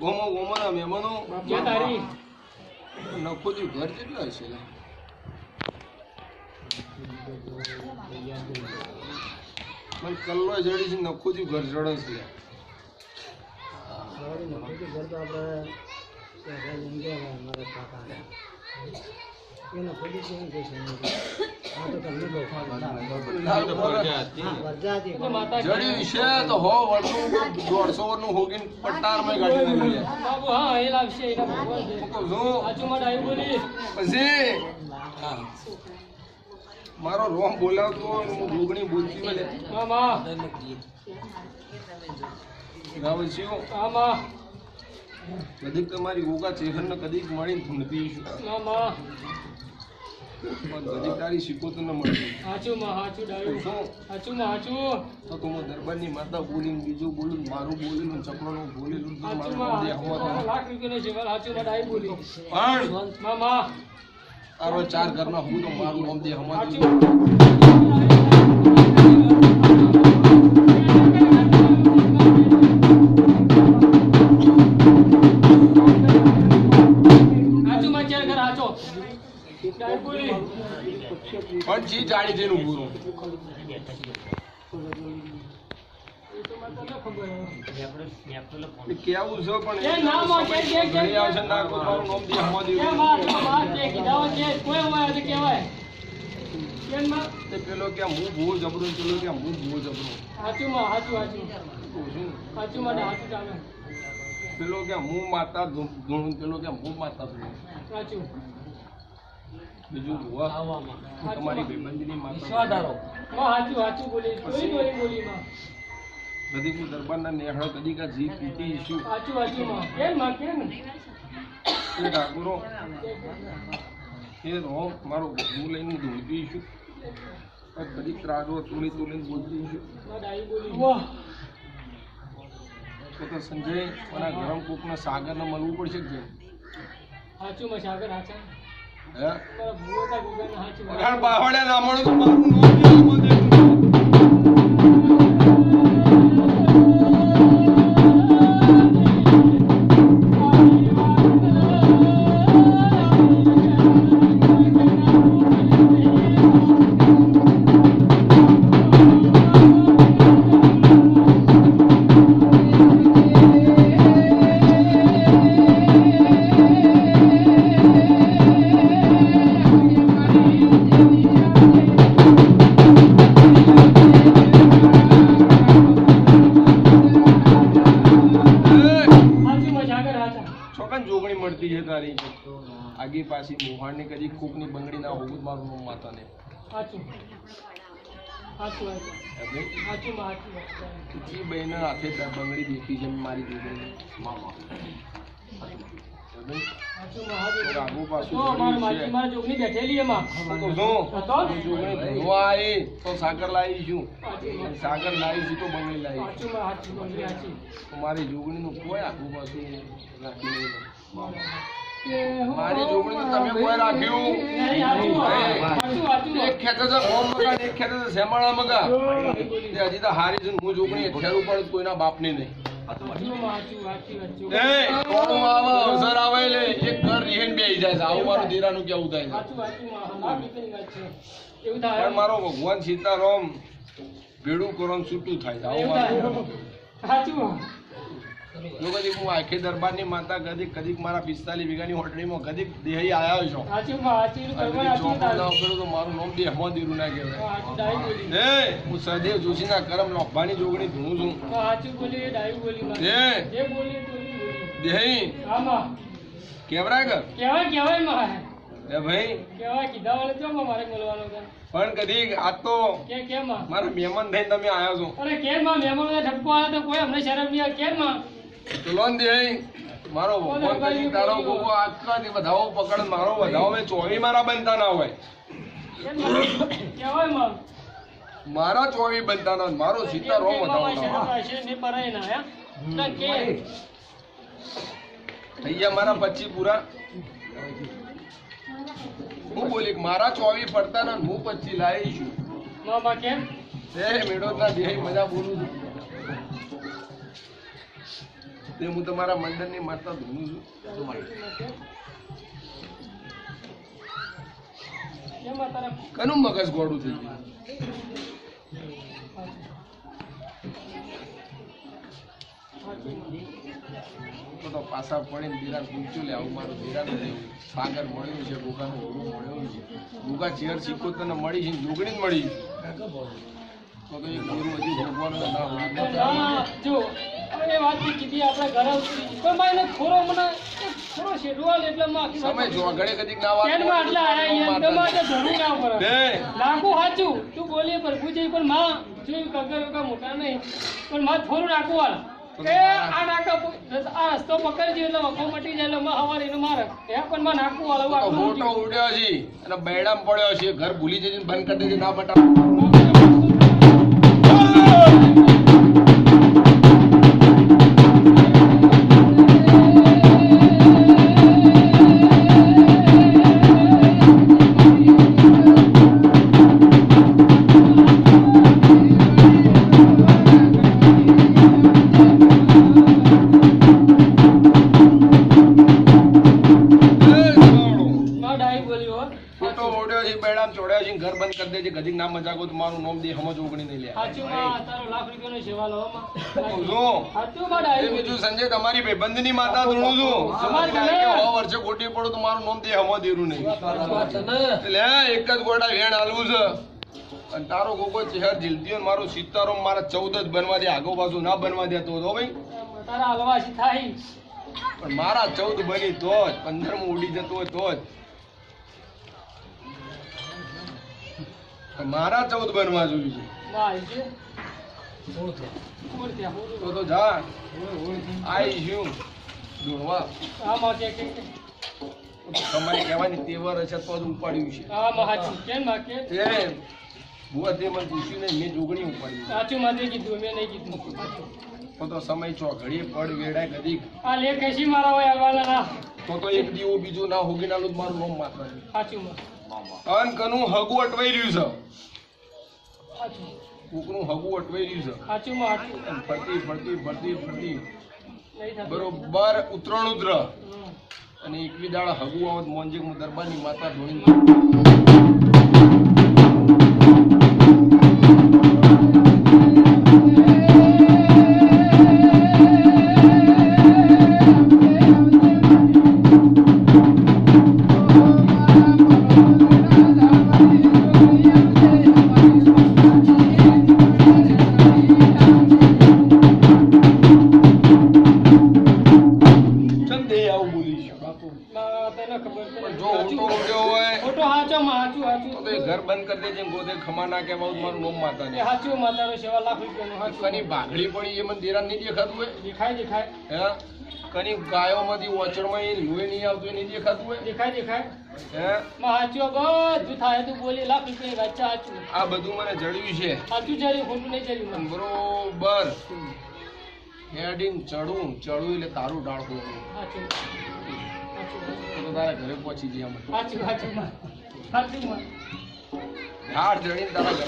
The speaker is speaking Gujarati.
ગોમો ગોમોના મહેમાનો. નખોજી ઘર કેટલા છે પણ કલ્લો જડી છે નખોજી ઘર જડે છે. ઘર તો આપણે એને છે એમ કહે છે આ તો તમને બહુ વરજા જડી છે તો હો વર્ષો દોઢસો વર્ષનું હોગીને પટ્ટારમાં ગાડી લે. બાબુ હા એ લાવશે આવી બોલી. પછી મારો રોમ બોલાવતો હોય હું ઘૂગણી બોલતી મને મામા. ગાવે શિવ મામા. કદીક તમારી ગોગા ચેહરને કદીક મળીને મામા. પણ કદીક તારી શીખોતર ન મળતી સાચું માં સાચું ડાયું શું? માં સાચું તો તું દરબારની માતા બોલીને બીજું બોલું ને મારું બોલેલું ચપડાનું બોલેલું તો મારું લાખ રૂપિયાનો જીવન સાચું માં ડાયું બોલી. પણ મામા. તારો ચાર ઘરના હું તો મારું નામ દે હવા કેવું છે પણ એ ના માં કે કે કે ઘણી આવશે ના કોઈ દે પેલો કે હું બહુ જબરો પેલો કે હું બહુ જબરો. સાચું માં સાચું સાચું સાચું માટે સાચું ચાલે. પેલો કે હું માતા ધૂણું પેલો કે હું માતા ધૂણું. સાચું બીજું તમારી માતા સાચું સાચું બોલી ચોરી બોલી માં. કદી હું દરબારના નેહળો કદી કા જી પીતી કેમ એ ઠાકુરો એ રોમ મારો હું લઈને ધૂળતી ઈશું બધી કદી ત્રાડો તોલી તોલીને બોલતી વાહ. તો તો સંજય મને ગરમ કોકના સાગરને મળવું પડશે કે સાચું માં સાગર હાચા. બાવળે ના મળે તો મારું નામ પાછી મોહાણની કદી કોકની બંગડી ના હોવું મારું નામ માતાને. બહેને હાથે બંગડી દેખી છે મારી જોગણી મામા. સાગર લાવી છું. સાગર લાવીશું તો બંગડી લાવી. મારી જોગણી નું કોઈ આગુ પાછું રાખી નહીં. મારી જોગણી તમે કોઈ રાખ્યું? એક ખેતર છે ઓમ મગા એક ખેતર છે શેમાળા મગા. તે હજી તો હારી છે હું જોગણી હેઠેરું પણ કોઈના બાપની નહીં. અવસર આવે એક ઘર રીહેન બેહી જાય છે. આવું મારું દીરાનું કેવું થાય છે? પણ મારો ભગવાન સીતારામ ભેડું કરો છૂટું થાય છે. આવું મારું સાચું જો કદી હું આખી દરબારની માતા કદી કદીક મારા પિસ્તાલીસ વીઘાની હોટડીમાં કદી દેહી આવ્યો છું. તો મારું નામ દેહમાં દીરું ના કહેવાય. એ હું સદેવ જોશીના કરમ લોભાની જોગણી ધૂણું છું. દેહી. કેવરા કર કેવાય તો મારે પણ કદી આ તો કે કેમ? માં મારા મહેમાન થઈને તમે આવ્યા છો. અરે કેમ? મહેમાન ઠપકો આવે તો કોઈ અમને શરમ નહીં કેમ? દે મારો ભગવાન કદી તારો ગોગો આટલાથી વધાવો પકડ મારો વધાવો. મેં ચોવી મારા બનતા ના હોય. મારા? ચોવી બનતા ના મારો સીતા રોમ વધાવો મારા પચી પૂરા. હું બોલી મારા ચોવી પડતા ના હું પચી લાવી છું મામા કેમ? મેળો ના દેહ મજા બોલું છું. તે હું તમારા મંડળની માતા ધૂનું છું. કનું મગજ ગોળું થઈ ગયું? તો તો પાછા પડીને ધીરા પૂછ્યું, લે, આવું મારું ધીરા પાગર મળ્યું છે ગુગાનું ઓળું મળ્યું છે. ગુગા ચેર શીખો તને મળી છે જોગણી જ મળી તો તો એ ગુરુ હજી ભગવાન જો એ વાતથી કીધી આપણે ઘરે ઉતરી પણ મારે થોડો મને એક થોડો શેડવાલ એટલે માં સમય જો ઘરે કદી ના વાત કેનમાં આટલા આયા એમ તમારે તો ધરું ના પડે લાગુ સાચું તું બોલીએ પ્રભુજી પણ માં જોઈ કગર કા મોટા નહીં. પણ માં થોડું નાખવું વાળ કે આ નાકા આ રસ્તો પકડજો એટલે વખો મટી જાય એટલે માં હવારે એને મારે. એ પણ માં નાખવું વાળ મોટો ઉડ્યો. છે અને બેડામ પડ્યો છે. ઘર ભૂલી જઈને બંધ કરી દેજે ના બટા મોટો ઉડ્યો છે. બેડામ ચોડ્યો છે ઘર બંધ કરી દેજે. કદીક ના મજાકો તો મારું નામ દે હમજ ઓગણી નહીં લે. સાચું માં તારો લાખ રૂપિયાનો સેવા લો જો. સાચું માં ડાઈ એ બીજું સંજય તમારી ભાઈબંધની માતા ધૂણું છું. સો વર્ષે ખોટી પડો તો મારું નામ દે હમજ દેરું નહીં. એટલે એક જ ગોડા વેણ હાલવું છે. અને તારો ગોગો ચહેર જીલતી હોય ને મારું મારા ચૌદ જ બનવા દે આગો પાછું ના બનવા દેતો હતો ભાઈ. તારા હલવાસી થાય. પણ મારા ચૌદ બની તો જ પંદરમું ઉડી જતો હોય તો જ. મારા ચૌદ બનવા જોયું છે. ના. તો તો જા. આઈ છું દોડવા. તમારે કહેવાની તેવર હશે તો જ ઉપાડ્યું છે. કેમ બુઆ તે મને પૂછ્યું નહીં મેં જોગણી ઉપાડ્યું સાચું માં કીધું મેં નહીં કીધું. તો તો સમય છો ઘડીએ પડ વેડાય કદીક આ લે કશી મારા હોય આવવાના તો તો એક દીવો બીજું ના હોગી નાલું જ મારું નામ માત્ર સાચું માં અન કનું હગું અટવાઈ રહ્યું છે. કુકનું હગુ અટવાઈ રહ્યું છે. સાચું માં ફરતી ફરતી ફરતી ફરતી. બરોબર ઉતરણ ઉતર. અને એકલી દાળ હગું આવત મોંજે દરબારની માતા ધોણી. જો હોય. ખોટો માં સાચું તો તો ઘર બંધ કરી દેજે ગોદે ખમા ના મારું મોમ માતા ને સાચું માતા સેવા લાખ રૂપિયાનો કની ભાગડી પડી એ મને દેરા નહીં દેખાતું હોય? દેખાય દેખાય. હે? કની ગાયોમાંથી ઓચડમાં એ લોહી નહીં આવતું નહીં દેખાતું હોય? દેખાય દેખાય. હે? માં સાચું બધું થાય તું બોલી લાખ રૂપિયા સાચું આ બધું મને જડ્યું છે. ખોટું નહીં જરી બરોબર. હેડિંગ ચડું ચડું એટલે તારું સાચું તો તારા ઘરે પહોંચી જઈએ અમે. માં ઢાળ તારા